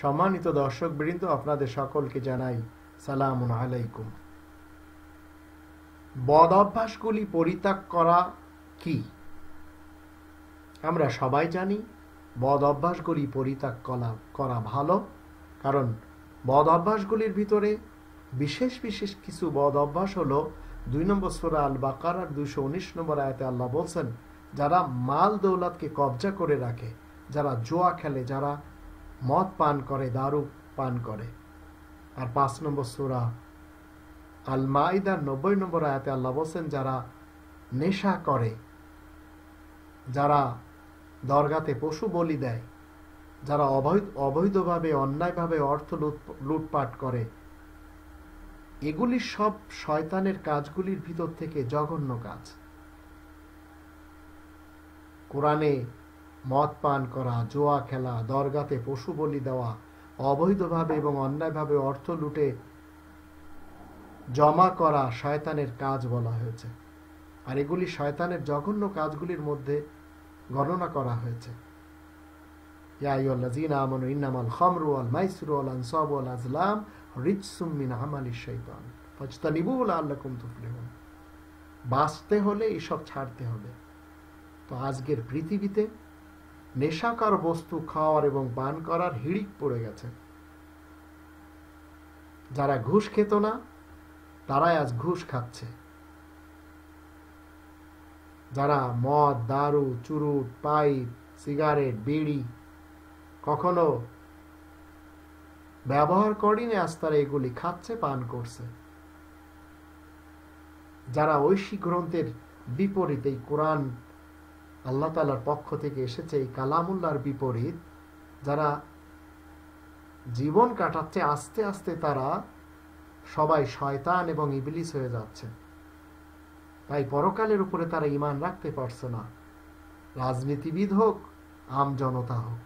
সম্মানিত দর্শক বৃন্দ আপনাদের সকলকে জানাই সালাম আলাইকুম। বদ অভ্যাসগুলি পরিত্যাগ করা কি? আমরা সবাই জানি বদ অভ্যাসগুলি পরিত্যাগ করা করা ভালো, কারণ বদ অভ্যাসগুলির ভিতরে বিশেষ বিশেষ কিছু বদ অভ্যাস হলো দুই নম্বর সোরা আল বাকার দুইশো উনিশ নম্বর আয়তে আল্লাহ বলছেন যারা মাল দৌলাতকে কবজা করে রাখে, যারা জোয়া খেলে, যারা মদ পান করে, দারু পান করে। আর পাঁচ নম্বর সুরা আল মাইদার নব্বই নম্বর আয়াতে আল্লাহ বলছেন, যারা নেশা করে, যারা দরগাতে পশু বলি দেয়, যারা অবৈধ, অবৈধভাবে, অন্যায়ভাবে অর্থ লুটপাট করে, এগুলি সব শয়তানের কাজগুলির ভিতর থেকে জঘন্য কাজ। কোরআনে মদ পান করা, জোয়া খেলা, দরগাতে পশু বলি দেওয়া, অবৈধভাবে এবং অন্যায়ভাবে অর্থ লুটে জমা করা শয়তানের কাজ বলা হয়েছে। আর এগুলি শয়তানের জঘন্য কাজগুলির মধ্যে গণনা করা হয়েছে। বাঁচতে হলে এইসব ছাড়তে হবে। তো আজকের পৃথিবীতে নেশাকার বস্তু খাওয়ার এবং পান করার হিড়িক পড়ে গেছে। যারা ঘুষ খেত না, তারাই আজ ঘুষ খাচ্ছে। যারা মদ, দারু, চুরুট, পাইপ, সিগারেট, বিড়ি কখনো ব্যবহার করিনি, আজ তারা এগুলি খাচ্ছে, পান করছে। যারা ঐশী গ্রন্থের বিপরীত কোরআন আল্লাহ তালার পক্ষ থেকে এসেছে এই কালামুল্লার বিপরীত, যারা জীবন কাটাচ্ছে, আস্তে আস্তে তারা সবাই শয়তান এবং ইবলিস হয়ে যাচ্ছে। তাই পরকালের উপরে তারা ইমান রাখতে পারছে না। রাজনীতিবিদ হোক, আম জনতা হোক,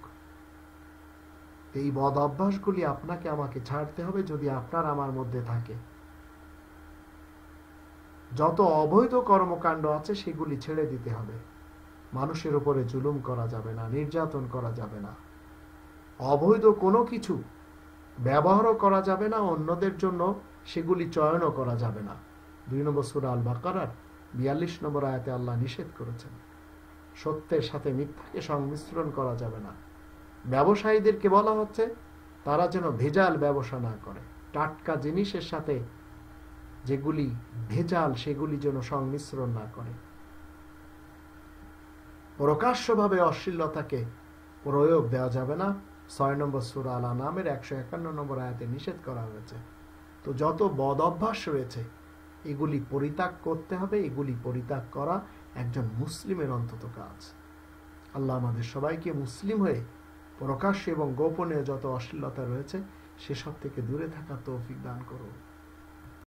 এই বদ অভ্যাসগুলি আপনাকে আমাকে ছাড়তে হবে যদি আপনার আমার মধ্যে থাকে। যত অবৈধ কর্মকাণ্ড আছে, সেগুলি ছেড়ে দিতে হবে। মানুষের উপরে জুলুম করা যাবে না, নির্যাতন করা যাবে না। অবৈধ কোনো কিছু ব্যবহারও করা যাবে না, অন্যদের জন্য সেগুলি চয়নও করা যাবে না। দুই নম্বর সুরা আল বাকারার বিয়াল্লিশ নম্বর আয়াতে আল্লাহ নিষেধ করেছেন, সত্যের সাথে মিথ্যাকে সংমিশ্রণ করা যাবে না। ব্যবসায়ীদেরকে বলা হচ্ছে, তারা যেন ভেজাল ব্যবসা না করে, টাটকা জিনিসের সাথে যেগুলি ভেজাল, সেগুলি যেন সংমিশ্রণ না করে। প্রকাশ্যভাবে অশ্লীলতাকে প্রয়োগ দেওয়া যাবে না। ছয় নম্বর সুরা আলা নামের একশো একান্ন নম্বর আয়াতে নিষেধ করা হয়েছে। তো যত বদ অভ্যাস রয়েছে, এগুলি পরিত্যাগ করতে হবে, এগুলি পরিত্যাগ করা একজন মুসলিমের অন্তত কাজ। আল্লাহ আমাদের সবাইকে মুসলিম হয়ে প্রকাশ্য এবং গোপনে যত অশ্লীলতা রয়েছে, সেসব থেকে দূরে থাকা তৌফিক দান করুন।